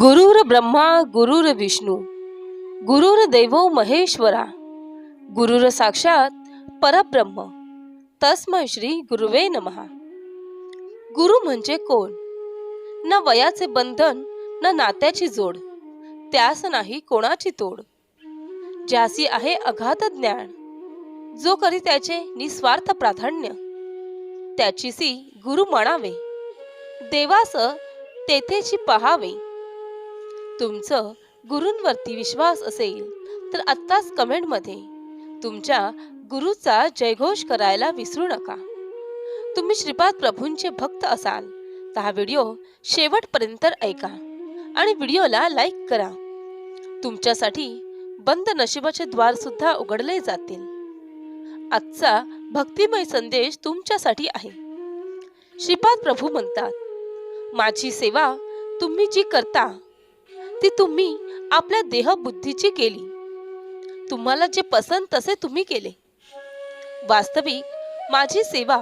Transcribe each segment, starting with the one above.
गुरुर ब्रह्मा गुरुर विष्णू गुरुर देवो महेश्वरा गुरुर साक्षात परब्रह्म. तस्मै श्री गुरुवे नमहा. गुरु म्हणजे कोण? न वयाचे बंधन न नात्याची जोड. त्यास नाही कोणाची तोड. ज्यासी आहे अघात ज्ञान जो करी त्याचे निस्वार्थ प्राधान्य त्याचीसी गुरु म्हणावे. देवास तेथेची पहावे. तुमचं गुरूंवरती विश्वास असेल तर आत्ताच कमेंटमध्ये तुमच्या गुरुचा जयघोष करायला विसरू नका. तुम्ही श्रीपाद प्रभूंचे भक्त असाल तर हा व्हिडिओ शेवटपर्यंत ऐका आणि व्हिडिओला लाईक करा. तुमच्यासाठी बंद नशिबाचे द्वार सुद्धा उघडले जातील. आजचा भक्तिमय संदेश तुमच्यासाठी आहे. श्रीपाद प्रभू म्हणतात माझी सेवा तुम्ही जी करता ती तुम्ही आपल्या देह बुद्धीची केली. तुम्हाला जे पसंत तसे तुम्ही केले. वास्तविक माझी सेवा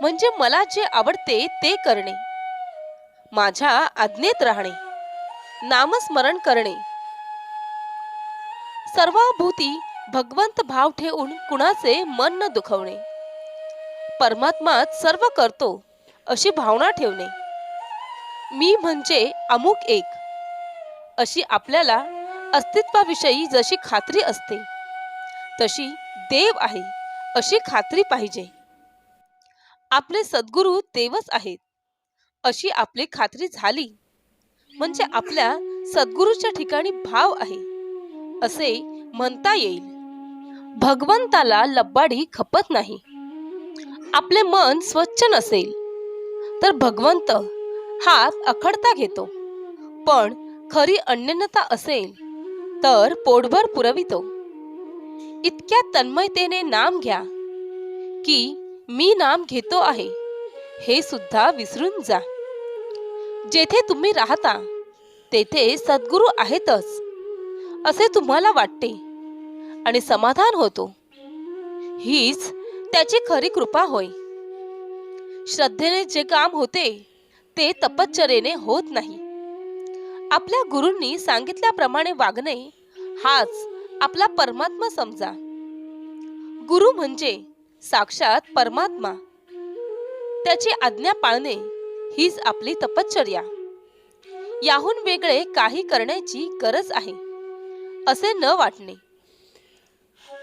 म्हणजे मला जे आवडते ते करणे. माझ्या आज्ञेत राहणे. नामस्मरण करणे. सर्वाभूती भगवंत भाव ठेवून कुणाचे मन न दुखवणे. परमात्मा सर्व करतो अशी भावना ठेवणे. मी म्हणजे अमुक एक. अशी आपल्याला अस्तित्वाविषयी जशी खात्री असते तशी देव आहे अशी खात्री पाहिजे. आपले सद्गुरू देवच आहेत अशी आपली खात्री झाली म्हणजे आपल्या सद्गुरूच्या ठिकाणी भाव आहे असे म्हणता येईल. भगवंताला लब्बाडी खपत नाही. आपले मन स्वच्छ नसेल तर भगवंत हात अखडता घेतो. पण खरी अन्यनता असेल तर पोटभर पुरवितो. इतक्या तन्मयतेने नाम घ्या की मी नाम घेतो आहे हे सुद्धा विसरून जा. जेथे तुम्ही राहता तेथे सद्गुरू आहेतच असे तुम्हाला वाटते आणि समाधान होतो. हीच त्याची खरी कृपा होय. श्रद्धेने जे काम होते ते तपश्चरेने होत नाही. आपल्या गुरूंनी सांगितल्याप्रमाणे वागणे हाच आपला परमात्मा समजा. गुरु म्हणजे साक्षात परमात्मा. त्याची आज्ञा पाळणे हीच आपली तपश्चर्या. याहून वेगळे काही करण्याची गरज आहे असे न वाटणे.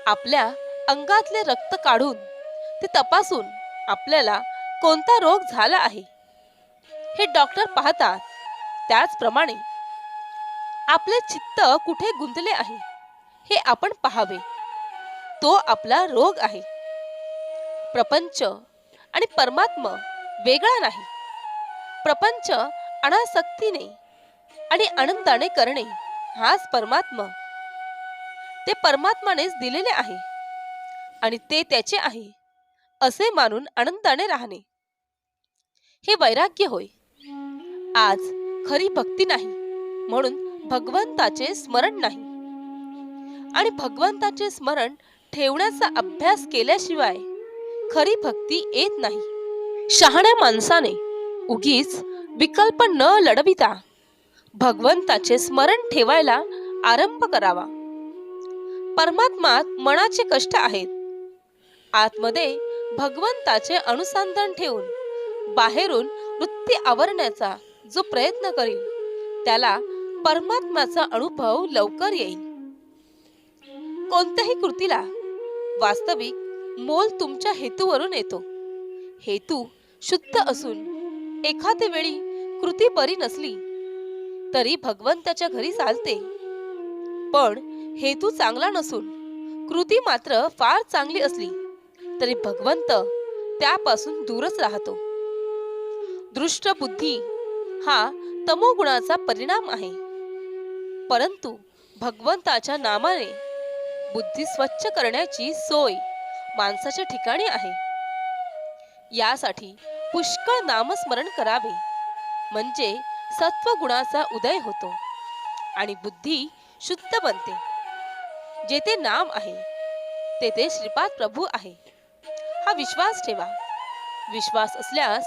आपल्या अंगातले रक्त काढून ते तपासून आपल्याला कोणता रोग झाला आहे हे डॉक्टर पाहतात. त्याचप्रमाणे आपले चित्त कुठे गुंतले आहे हे आपण पाहावे. तो आपला रोग आहे. प्रपंच आणि परमात्मा वेगळा नाही. प्रपंच अनासक्तीने आणि आनंदाने करणे हाच परमात्मा. ते परमात्मानेच दिलेले आहे आणि ते त्याचे आहे असे मानून आनंदाने राहणे. हे वैराग्य होय. आज खरी भक्ती नाही म्हणून भगवंताचे स्मरण नाही. आणि भगवंताचे स्मरण ठेवण्याचा अभ्यास केल्याशिवाय खरी भक्ती येत नाही. शहाण्या माणसाने उगीच विकल्प न लढविता भगवंताचे स्मरण ठेवायला आरंभ करावा. परमात्मात मनाचे कष्ट आहेत. आतमध्ये भगवंताचे अनुसंधान ठेवून बाहेरून वृत्ती आवरण्याचा जो प्रयत्न करील त्याला परमात्माचा अनुभव लवकर येईल. कोणत्याही कृतीला वास्तविक मोल तुमच्या हेतूवरून येतो. हेतू शुद्ध असून एखाद्या वेळी कृती बरी नसली तरी भगवंताच्या घरी चालते. पण हेतू चांगला नसून कृती मात्र फार चांगली असली तरी भगवंत त्यापासून दूरच राहतो. दृष्ट बुद्धी हा तमोगुणाचा परिणाम आहे. परंतु भगवंताच्या नामाने बुद्धी स्वच्छ करण्याची सोय माणसाच्या ठिकाणी आहे. यासाठी पुष्कळ नामस्मरण करावे. म्हणजे सत्वगुणाचा उदय होतो आणि बुद्धी शुद्ध बनते. जेथे नाम आहे तेथे श्रीपाद प्रभू आहे. हा विश्वास ठेवा. विश्वास असल्यास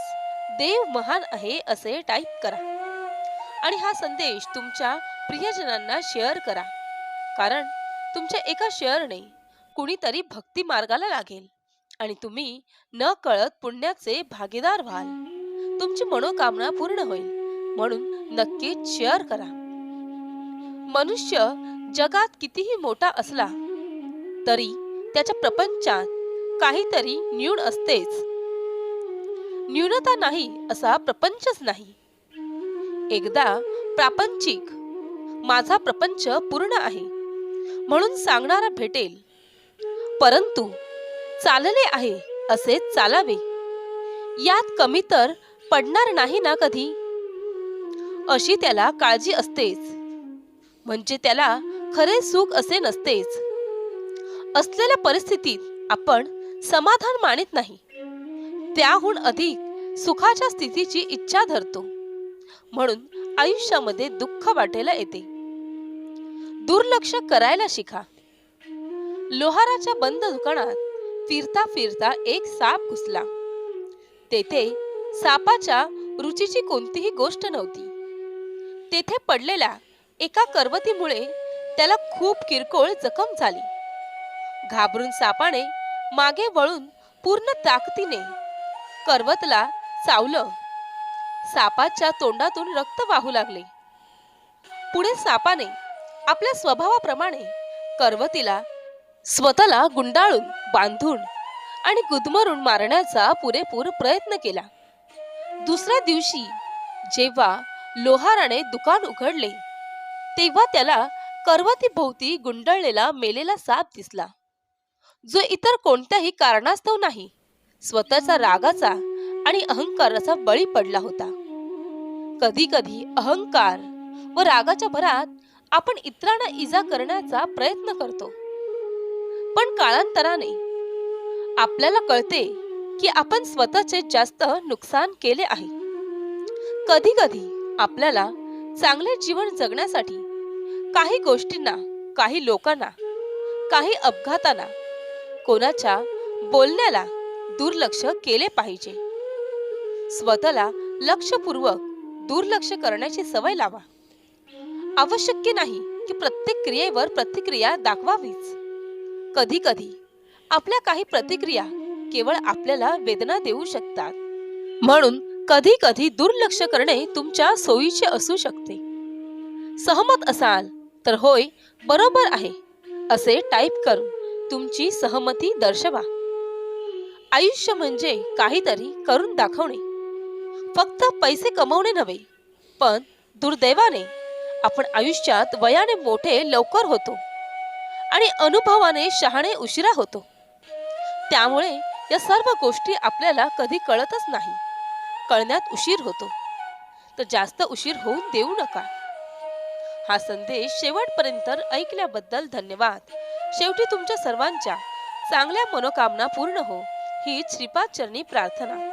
देव महान आहे असे टाईप करा. आणि हा संदेश तुमच्या प्रियजनांना शेअर करा. कारण तुमच्या एका शेअरने कुणीतरी भक्ती मार्गाला लागेल आणि तुम्ही न कळत पुण्याचे भागीदार व्हाल. तुमची मनोकामना पूर्ण होईल. म्हणून नक्कीच शेअर करा. मनुष्य जगात कितीही मोठा असला तरी त्याच्या प्रपंचात काहीतरी न्यून असतेच. न्यूनता नाही असा प्रपंचच नाही. एकदा प्रापंचिक माझा प्रपंच पूर्ण आहे. म्हणून सांगणारा भेटेल परंतु चालले आहे असे चालावे. यात कमी तर पडणार नाही ना कधी? अशी त्याला काळजी असतेच. म्हणजे त्याला खरे सुख असे नसतेच. असलेल्या परिस्थितीत आपण समाधान मानित नाही. त्याहून अधिक सुखाच्या स्थितीची इच्छा धरतो. म्हणून आयुष्यामध्ये दुःख वाटेला येते. दुर्लक्ष करायला शिका. लोहाराच्या बंद दुकानात फिरता फिरता एक साप घुसला. तेथे सापाच्या रुचीची कोणतीही गोष्ट नव्हती. तेथे पडलेल्या एका करवतीमुळे त्याला खूप किरकोळ जखम झाली. घाबरून सापाने मागे वळून पूर्ण ताकदीने करवतला चावलं. सापाच्या तोंडातून रक्त वाहू लागले. पुढे सापाने आपल्या स्वभावाप्रमाणे करवतीला स्वतःला गुंडाळून बांधून आणि गुदमरून मारण्याचा पुरेपूर प्रयत्न केला. दुसऱ्या दिवशी जेव्हा लोहाराने दुकान उघडले तेव्हा त्याला करवती भोवती गुंडळलेला मेलेला साप दिसला जो इतर कोणत्याही कारणास्तव नाही. स्वतःचा रागाचा आणि अहंकाराचा बळी पडला होता. कधी कधी अहंकार व रागाच्या भरात आपण इतरांना इजा करण्याचा प्रयत्न करतो. पण काळांतराने आपल्याला कळते की आपण स्वतःचे जास्त नुकसान केले आहे. कधी कधी आपल्याला चांगले जीवन जगण्यासाठी काही गोष्टींना काही लोकांना काही अपघातांना कोणाच्या बोलण्याला दुर्लक्ष केले पाहिजे. स्वतःला लक्षपूर्वक दुर्लक्ष करण्याची सवय लावा. आवश्यक नाही की प्रत्येक क्रियेवर प्रतिक्रिया दाखवावीच. कधी कधी आपल्या काही प्रतिक्रिया केवळ आपल्याला वेदना देऊ शकतात. म्हणून कधी कधी दुर्लक्ष करणे तुमच्या सोयीचे असू शकते. सहमत असाल तर होय बरोबर आहे असे टाईप करून तुमची सहमती दर्शवा. आयुष्य म्हणजे काहीतरी करून दाखवणे. फक्त पैसे कमवणे नव्हे पण दुर्दैवाने आपण आयुष्यात वयाने मोठे लवकर होतो आणि अनुभवाने शहाणे उशिरा होतो. त्यामुळे या सर्व गोष्टी आपल्याला कधी कळतच नाही. कळण्यात उशीर होतो. तर जास्त उशीर होऊन देऊ नका. हा संदेश शेवटपर्यंत ऐकल्याबद्दल धन्यवाद. शेवटी तुमच्या सर्वांच्या चांगल्या मनोकामना पूर्ण हो. ही श्रीपाद चरणी प्रार्थना.